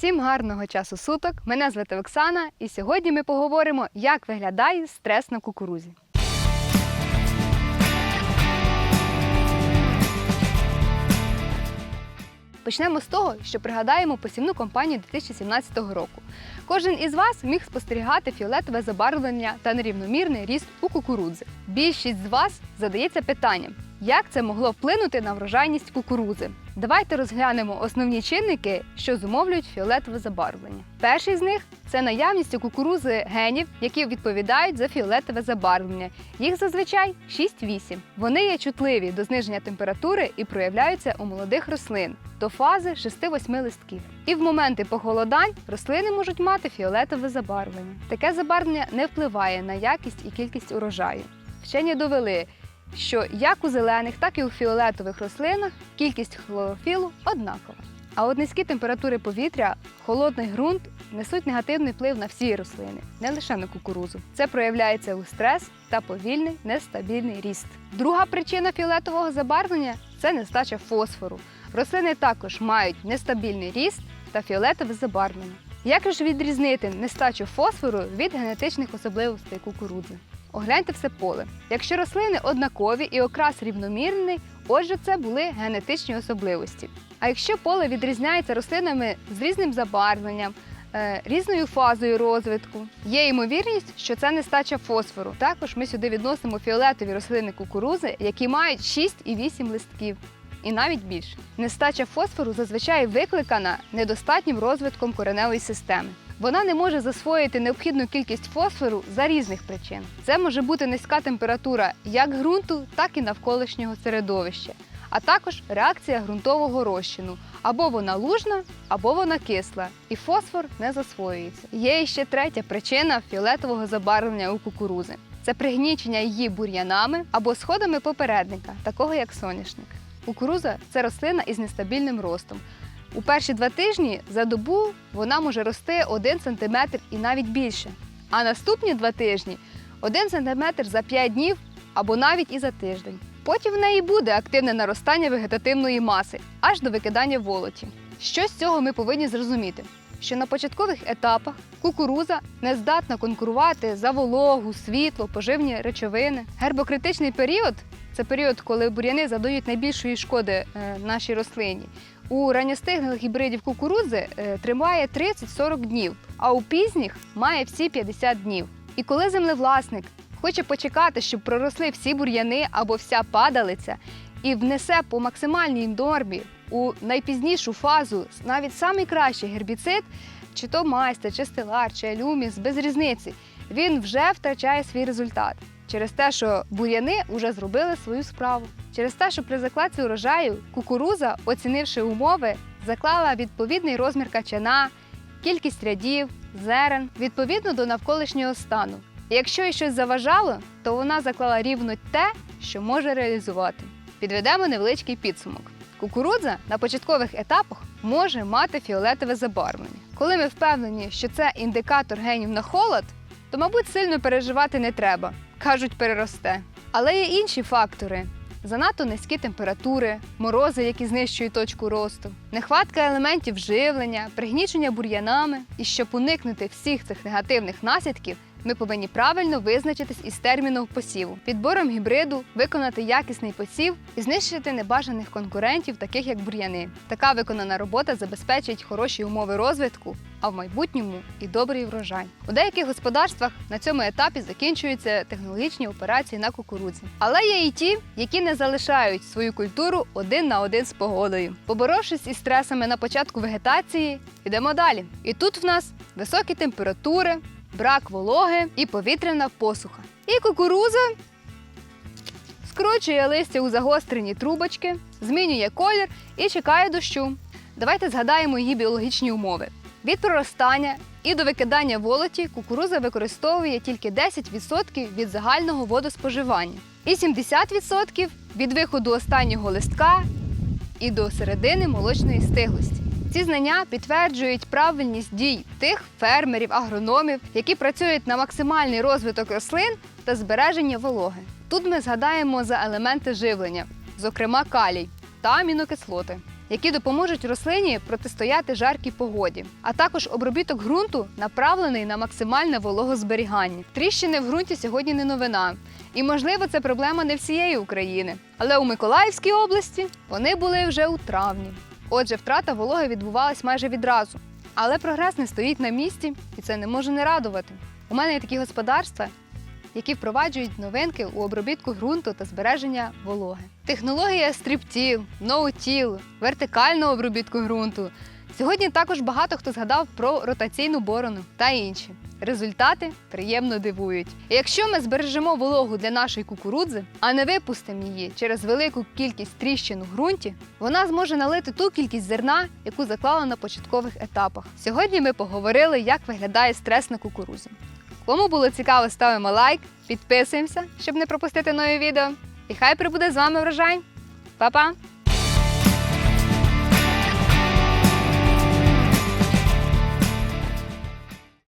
Всім гарного часу суток. Мене звати Оксана, і сьогодні ми поговоримо, як виглядає стрес на кукурузі. Почнемо з того, що пригадаємо посівну кампанію 2017 року. Кожен із вас міг спостерігати фіолетове забарвлення та нерівномірний ріст у кукурудзи. Більшість з вас задається питанням, як це могло вплинути на врожайність кукурудзи. Давайте розглянемо основні чинники, що зумовлюють фіолетове забарвлення. Перший з них це наявність кукурузи генів, які відповідають за фіолетове забарвлення. Їх зазвичай 6-8. Вони є чутливі до зниження температури і проявляються у молодих рослин до фази 6-8 листків. І в моменти похолодань рослини можуть мати фіолетове забарвлення. Таке забарвлення не впливає на якість і кількість урожаю. Вчені довели, що як у зелених, так і у фіолетових рослинах кількість хлорофілу однакова. А от низькі температури повітря, холодний ґрунт несуть негативний вплив на всі рослини, не лише на кукурузу. Це проявляється у стрес та повільний нестабільний ріст. Друга причина фіолетового забарвлення це нестача фосфору. Рослини також мають нестабільний ріст та фіолетове забарвлення. Як ж відрізнити нестачу фосфору від генетичних особливостей кукурудзи? Огляньте все поле. Якщо рослини однакові і окрас рівномірний, отже, це були генетичні особливості. А якщо поле відрізняється рослинами з різним забарвленням, е, різною фазою розвитку, є ймовірність, що це нестача фосфору. Також ми сюди відносимо фіолетові рослини кукурузи, які мають 6 і 8 листків. І навіть більше. Нестача фосфору зазвичай викликана недостатнім розвитком кореневої системи. Вона не може засвоїти необхідну кількість фосфору за різних причин. Це може бути низька температура як ґрунту, так і навколишнього середовища, а також реакція ґрунтового розчину. Або вона лужна, або вона кисла, і фосфор не засвоюється. Є ще третя причина фіолетового забарвлення у кукурузи це пригнічення її бур'янами або сходами попередника, такого як соняшник. Кукуруза це рослина із нестабільним ростом. У перші два тижні за добу вона може рости 1 см і навіть більше. А наступні два тижні 1 см за 5 днів або навіть і за тиждень. Потім в неї буде активне наростання вегетативної маси аж до викидання волоті. Що з цього ми повинні зрозуміти? Що на початкових етапах кукуруза не здатна конкурувати за вологу, світло, поживні речовини. Гербокритичний період це період, коли бур'яни задають найбільшої шкоди е, нашій рослині. У ранньостиглих гібридів кукурудзи е, тримає 30-40 днів, а у пізніх має всі 50 днів. І коли землевласник хоче почекати, щоб проросли всі бур'яни або вся падалиця, і внесе по максимальній нормі у найпізнішу фазу навіть самий кращий гербіцид, чи то майстер, чи стелар, чи алюміс, без різниці, він вже втрачає свій результат. Через те, що бур'яни вже зробили свою справу. Через те, що при закладці урожаю кукуруза, оцінивши умови, заклала відповідний розмір качана, кількість рядів, зерен відповідно до навколишнього стану. Якщо їй щось заважало, то вона заклала рівно те, що може реалізувати. Підведемо невеличкий підсумок. Кукурудза на початкових етапах може мати фіолетове забарвлення. Коли ми впевнені, що це індикатор генів на холод, то, мабуть, сильно переживати не треба. Кажуть, переросте. Але є інші фактори: занадто низькі температури, морози, які знищують точку росту, нехватка елементів живлення, пригнічення бур'янами. І щоб уникнути всіх цих негативних наслідків, ми повинні правильно визначитись із терміном посіву, підбором гібриду, виконати якісний посів і знищити небажаних конкурентів, таких як бур'яни. Така виконана робота забезпечить хороші умови розвитку, а в майбутньому і добрий врожай. У деяких господарствах на цьому етапі закінчуються технологічні операції на кукурудзі. Але є і ті, які не залишають свою культуру один на один з погодою. Поборовшись із стресами на початку вегетації, йдемо далі. І тут в нас високі температури брак вологи і повітряна посуха. І кукуруза скручує листя у загострені трубочки, змінює колір і чекає дощу. Давайте згадаємо її біологічні умови. Від проростання і до викидання волоті кукуруза використовує тільки 10% від загального водоспоживання і 70% від виходу останнього листка і до середини молочної стиглості. Ці знання підтверджують правильність дій тих фермерів, агрономів, які працюють на максимальний розвиток рослин та збереження вологи. Тут ми згадаємо за елементи живлення, зокрема калій та амінокислоти. Які допоможуть рослині протистояти жаркій погоді, а також обробіток ґрунту направлений на максимальне вологозберігання. Тріщини в ґрунті сьогодні не новина, і можливо це проблема не всієї України. Але у Миколаївській області вони були вже у травні. Отже, втрата вологи відбувалась майже відразу. Але прогрес не стоїть на місці, і це не може не радувати. У мене є такі господарства, які впроваджують новинки у обробітку ґрунту та збереження вологи. Технологія стріптіл, ноутіл, вертикального обробітку ґрунту. Сьогодні також багато хто згадав про ротаційну борону та інші. Результати приємно дивують. Якщо ми збережемо вологу для нашої кукурудзи, а не випустимо її через велику кількість тріщин у ґрунті, вона зможе налити ту кількість зерна, яку заклала на початкових етапах. Сьогодні ми поговорили, як виглядає стрес на кукурузі. Кому було цікаво, ставимо лайк, підписуємося, щоб не пропустити нові відео. І хай прибуде з вами врожай. Па-па!